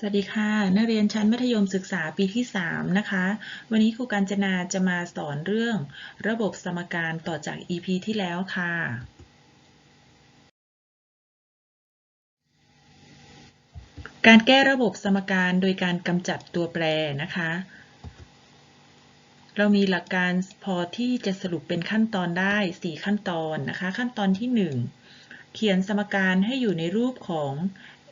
สวัสดีค่ะ นักเรียนชั้นมัธยมศึกษาปีที่ 3 นะคะ วันนี้ครูกัญจนาจะมาสอนเรื่องระบบสมการต่อจาก EP ที่แล้วค่ะ การแก้ระบบสมการโดยการกำจัดตัวแปรนะคะ เรามีหลักการพอที่จะสรุปเป็นขั้นตอนได้ 4 ขั้นตอนนะคะ ขั้นตอนที่ 1 เขียนสมการให้อยู่ในรูปของ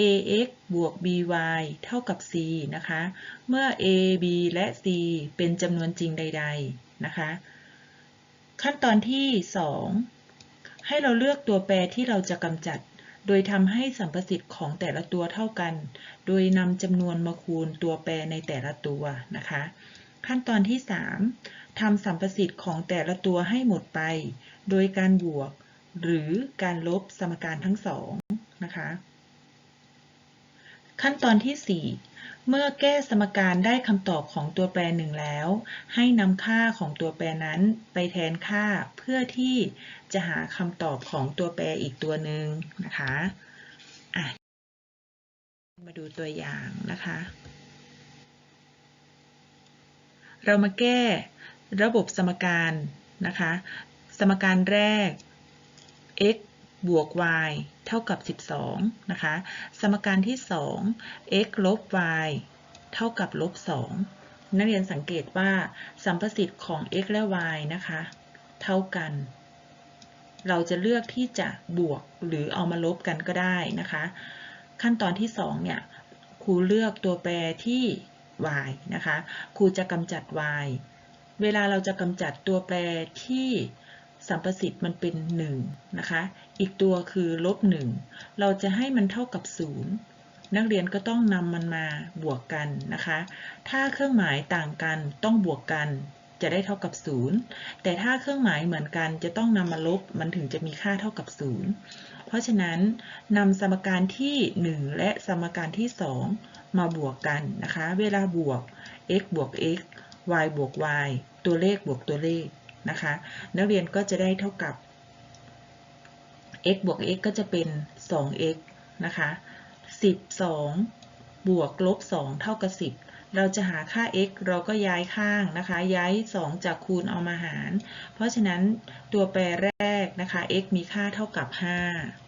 ax บวก by เท่ากับ c นะคะ เมื่อ a b และ c เป็นจำนวนจริงใด ๆ นะคะ ขั้นตอนที่ 2 ให้เราเลือกตัวแปรที่เราจะกำจัด โดยทำให้สัมประสิทธิ์ของแต่ละตัวเท่ากัน โดยนำจำนวนมาคูณตัวแปรในแต่ละตัวนะคะ ขั้นตอนที่ 3ทำสัมประสิทธิ์ของแต่ละตัวให้หมดไป โดยการบวก หรือการลบสมการทั้งสองนะคะ ขั้นตอนที่ 4 เมื่อแก้สมการได้คำตอบของตัวแปรหนึ่งแล้ว ให้นำค่าของตัวแปรนั้นไปแทนค่าเพื่อที่จะหาคำตอบของตัวแปรอีกตัวหนึ่งนะคะะมาดูตัวอย่างนะคะ เรามาแก้ระบบสมการนะคะ สมการแรก x บวก y เท่ากับ 12 นะคะ สมการที่ 2 x ลบ y เท่ากับลบ 2 นักเรียนสังเกตว่าสัมประสิทธิ์ของ x และ y นะคะ เท่ากัน เราจะเลือกที่จะบวกหรือเอามาลบกันก็ได้นะคะ ขั้นตอนที่ 2 เนี่ย ครูเลือกตัวแปรที่ y นะคะ ครูจะกำจัด y เวลาเราจะกำจัดตัวแปรที่ สัมประสิทธิ์มันเป็น1นะคะ อีกตัวคือลบ1เราจะให้มันเท่ากับ 0 นักเรียนก็ต้องนำมันมาบวกกันนะคะ ถ้าเครื่องหมายต่างกันต้องบวกกันจะได้เท่ากับ 0 แต่ถ้าเครื่องหมายเหมือนกันจะต้องนำมาลบมันถึงจะมีค่าเท่ากับ 0 เพราะฉะนั้นนำสมการที่ 1 และสมการที่ 2 มาบวกกันนะคะ เวลาบวก x บวก x y บวก y ตัวเลขบวกตัวเลข นะคะ นักเรียนก็จะได้เท่ากับ x บวก x ก็จะเป็น 2x นะคะ 12 บวกลบ 2 เท่ากับ 10 เราจะหาค่า x เราก็ย้ายข้างนะคะ ย้าย 2 จากคูณเอามาหาร เพราะฉะนั้นตัวแปรแรกนะคะ x มีค่าเท่ากับ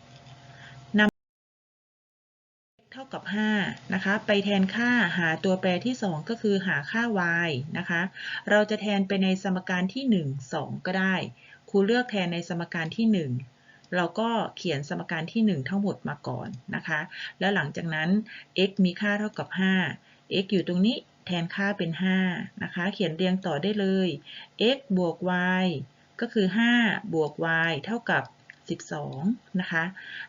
5นำเท่า กับ 5 นะคะ ไปแทนค่าหาตัวแปรที่ 2 ก็คือหาค่า y นะคะ เราจะแทนไปในสมการที่ 1 2 ก็ได้ ครูเลือกแทนในสมการที่ 1 เราก็เขียนสมการที่ 1 ทั้งหมดมาก่อนนะคะ แล้วหลังจากนั้น x มีค่าเท่ากับ 5 x อยู่ตรงนี้แทนค่าเป็น 5 นะคะ เขียนเรียงต่อได้เลย x บวก y ก็คือ 5 บวก y เท่ากับ 12 นะคะ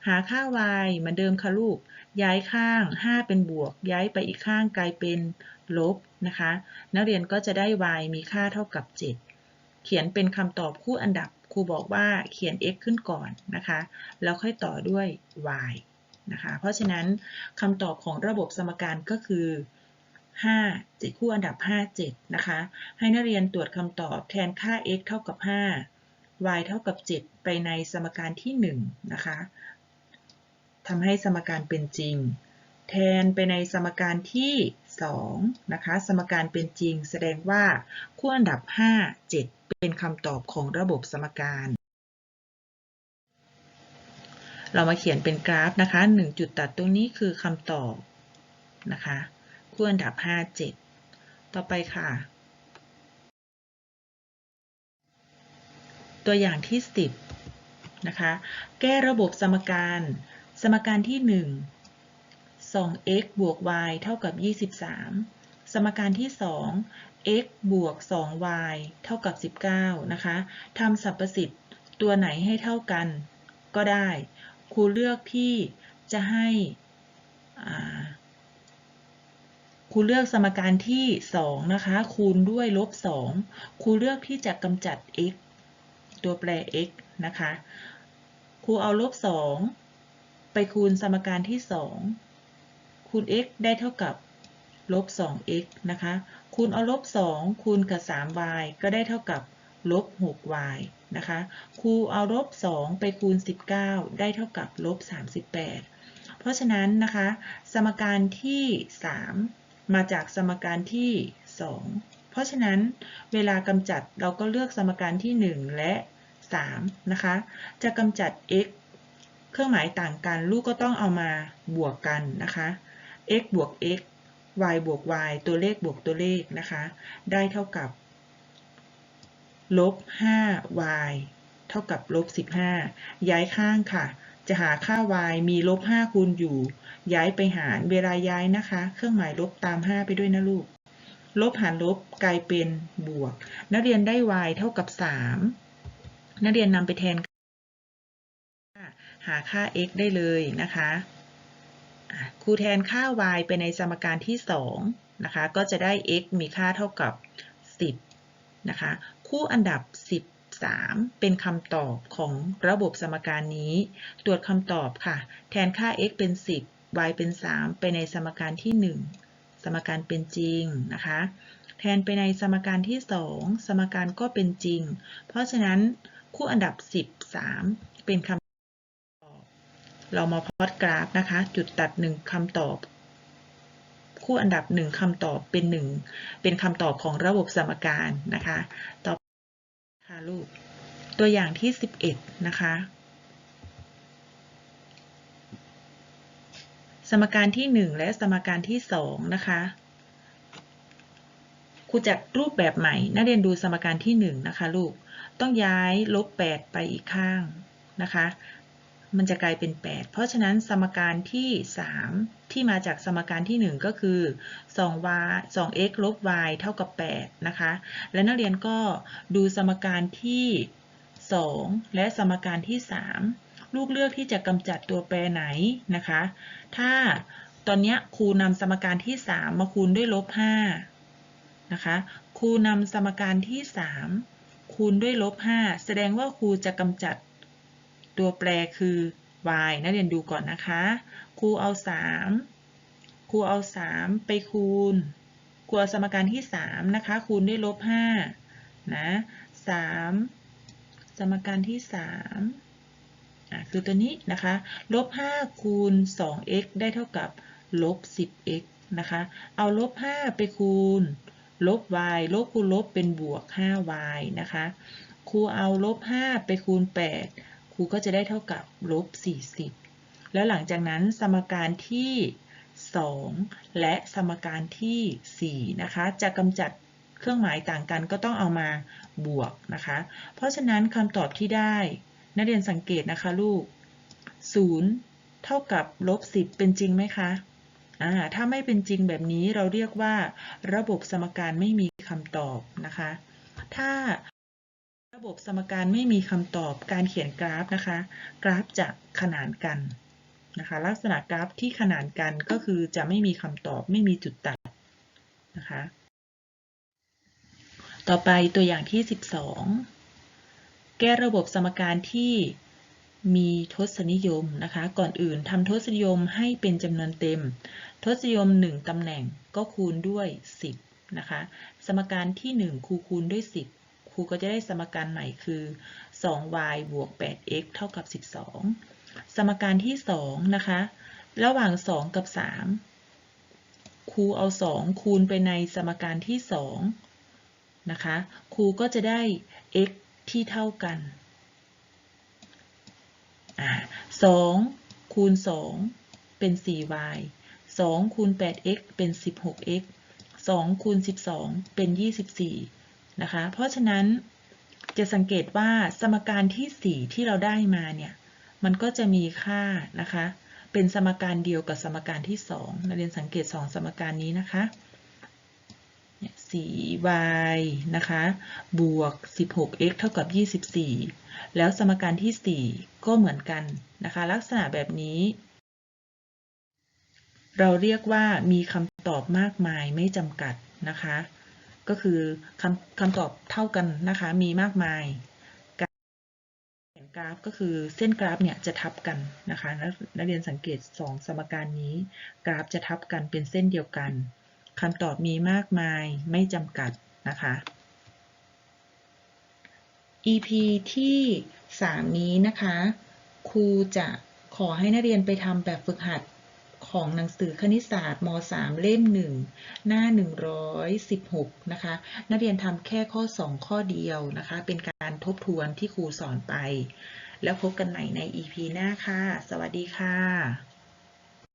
หาค่า y เหมือนเดิมค่ะลูก ย้ายข้าง 5 เป็นบวก ย้ายไปอีกข้างกลายเป็นลบนะคะ นักเรียนก็จะได้ y มีค่าเท่ากับ 7 เขียนเป็นคำตอบคู่อันดับ ครูบอกว่าเขียน x ขึ้นก่อนนะคะ แล้วค่อยต่อด้วย y นะคะ เพราะฉะนั้นคำตอบของระบบสมการก็คือ5 7คู่อันดับ 5 7 นะคะ ให้นักเรียนตรวจคำตอบแทนค่า x เท่ากับ 5 y เท่ากับ 7 ไปในสมการที่ 1 นะคะทำให้สมการเป็นจริง แทนไปในสมการที่ 2 นะคะ สมการเป็นจริง แสดงว่าคู่อันดับ 5 7 เป็นคำตอบของระบบสมการ เรามาเขียนเป็นกราฟนะคะ 1 จุดตัดตรงนี้คือคำตอบนะคะ คู่อันดับ 5 7 ต่อไปค่ะ ตัวอย่างที่ 10 นะคะ แก้ระบบสมการ สมการที่ 1 2x บวก y เท่ากับ 23 สมการที่ 2 x บวก 2y เท่ากับ 19 นะคะ ทำสรรพสิทธิ์ตัวไหนให้เท่ากันก็ได้ ครูเลือกที่จะให้ครูเลือกสมการที่ 2 นะคะ คูณด้วยลบ 2 ครูเลือกที่จะกำจัด x ตัวแปร x นะคะ ครูเอาลบ 2 ไปคูณสมการที่ 2 คูณ x ได้เท่ากับลบ 2x นะคะ คูณเอาลบ 2 คูณกับ 3y ก็ได้เท่ากับลบ 6y นะคะ ครูเอาลบ 2 ไปคูณ 19 ได้เท่ากับลบ 38 เพราะฉะนั้นนะคะ สมการที่ 3 มาจากสมการที่ 2 เพราะฉะนั้นเวลากำจัดเราก็เลือกสมการที่ 1 และ 3นะคะ จะกำจัด x เครื่องหมายต่างกัน ลูกก็ต้องเอามาบวกกันนะคะ x บวก x y บวก y ตัวเลขบวกตัวเลขนะคะ ได้เท่ากับลบ 5y เท่ากับลบ 15 ย้ายข้างค่ะ จะหาค่า y มีลบ 5 คูณอยู่ ย้ายไปหาร เวลาย้ายนะคะ เครื่องหมายลบตาม 5 ไปด้วยนะลูก ลบหารลบกลายเป็นบวก นักเรียนได้ y เท่ากับ 3 นักเรียนนำไปแทนหาค่า x ได้เลยนะคะครูแทนค่า y ไปในสมการที่2นะคะ ก็จะได้ x มีค่าเท่ากับ 10 นะคะ คู่อันดับ 13 เป็นคำตอบของระบบสมการนี้ ตรวจคำตอบค่ะ แทนค่า x เป็น 10 y เป็น 3 ไปในสมการที่ 1 สมการเป็นจริงนะคะ แทนไปในสมการที่ 2 สมการก็เป็นจริง เพราะฉะนั้น คู่อันดับ 13 เป็นคำตอบ เรามาพอตกราฟนะคะ จุดตัด 1คำตอบ คู่อันดับ 1คำตอบเป็น 1 เป็นคำตอบของระบบสมการนะคะ ต่อไปค่ะลูก ตัวอย่างที่ 11 นะคะ สมการที่ 1 และสมการที่ 2 นะคะ ครูจัดรูปแบบใหม่ นักเรียนดูสมการที่1นะคะลูก ต้องย้ายลบ 8 ไปอีกข้างนะคะ มันจะกลายเป็น 8 เพราะฉะนั้นสมการที่ 3 ที่มาจากสมการที่ 1 ก็คือ 2y 2x ลบ y เท่ากับ 8 นะคะ และนักเรียนก็ดูสมการที่ 2 และสมการที่ 3 ลูกเลือกที่จะกำจัดตัวแปรไหนนะคะ ถ้าตอนนี้ครูนำสมการที่ 3 มาคูณด้วยลบ 5 นะคะครูนำสมการที่ 3 คูณด้วยลบ 5 แสดงว่าครูจะกำจัดตัวแปรคือ y นักเรียนดูก่อนนะคะ ครูเอา 3 ครูเอา 3 ไปคูณครูเอาสมการที่ 3 นะคะ คูณด้วยลบ 5 นะ 3 สมการที่ 3 อะ คือตัวนี้นะคะ ลบ 5 คูณ 2x ได้เท่ากับลบ 10x นะคะ เอาลบ 5 ไปคูณ ลบ y ลบคูณลบเป็นบวก 5y นะคะ ครูเอาลบ 5 ไปคูณ 8 ครูก็จะได้เท่ากับลบ 40 แล้วหลังจากนั้นสมการที่ 2 และสมการที่ 4 นะคะ จะกำจัดเครื่องหมายต่างกันก็ต้องเอามาบวกนะคะ เพราะฉะนั้นคำตอบที่ได้ นักเรียนสังเกตนะคะลูก 0 เท่ากับลบ 10 เป็นจริงไหมคะ อ่าถ้าไม่เป็นจริงแบบนี้เราเรียกว่า ระบบสมการไม่มีคำตอบนะคะ ถ้าระบบสมการไม่มีคำตอบการเขียนกราฟนะคะ กราฟจะขนานกันนะคะ ลักษณะกราฟที่ขนานกันก็คือจะไม่มีคำตอบไม่มีจุดตัดนะคะ ต่อไปตัวอย่างที่ 12 แก้ระบบสมการที่ มีทศนิยมนะคะ ก่อนอื่นทำทศนิยมให้เป็นจำนวนเต็ม ทศนิยม 1ตำแหน่งก็คูณด้วย 10 นะคะ สมการที่ 1 ครูคูณด้วย 10 ครูก็จะได้สมการใหม่คือ 2y บวก 8x เท่ากับ 12 สมการที่ 2 นะคะ ระหว่าง 2 กับ 3 ครูเอา 2 คูณไปในสมการที่ 2 นะคะ ครูก็จะได้ x ที่เท่ากัน อ่า2คูณ2เป็น 4y 2คูณ 8x เป็น 16x 2คูณ 12 เป็น 24 นะคะ เพราะฉะนั้นจะสังเกตว่าสมการที่ 4 ที่เราได้มาเนี่ย มันก็จะมีค่านะคะ เป็นสมการเดียวกับสมการที่2นักเรียนสังเกต 2 สมการนี้นะคะ 4y นะคะ บวก 16x เท่ากับ 24 แล้วสมการที่ 4 ก็เหมือนกันนะคะ ลักษณะแบบนี้ เราเรียกว่ามีคำตอบมากมายไม่จำกัดนะคะ ก็คือคำคำตอบเท่ากันนะคะ มีมากมายการเขียนกราฟก็คือเส้นกราฟเนี่ยจะทับกันนะคะนักนักเรียนสังเกต 2 สมการนี้ กราฟจะทับกันเป็นเส้นเดียวกัน คำตอบมีมากมายไม่จำกัดนะคะ EP ที่ 3 นี้นะคะ ครูจะขอให้นักเรียนไปทำแบบฝึกหัดของหนังสือคณิตศาสตร์ม .3 เล่ม 1 หน้า 116 นะคะ นักเรียนทำแค่ข้อ 2 ข้อเดียวนะคะ เป็นการทบทวนที่ครูสอนไป แล้วพบกันใหม่ใน EP หน้าค่ะ สวัสดีค่ะ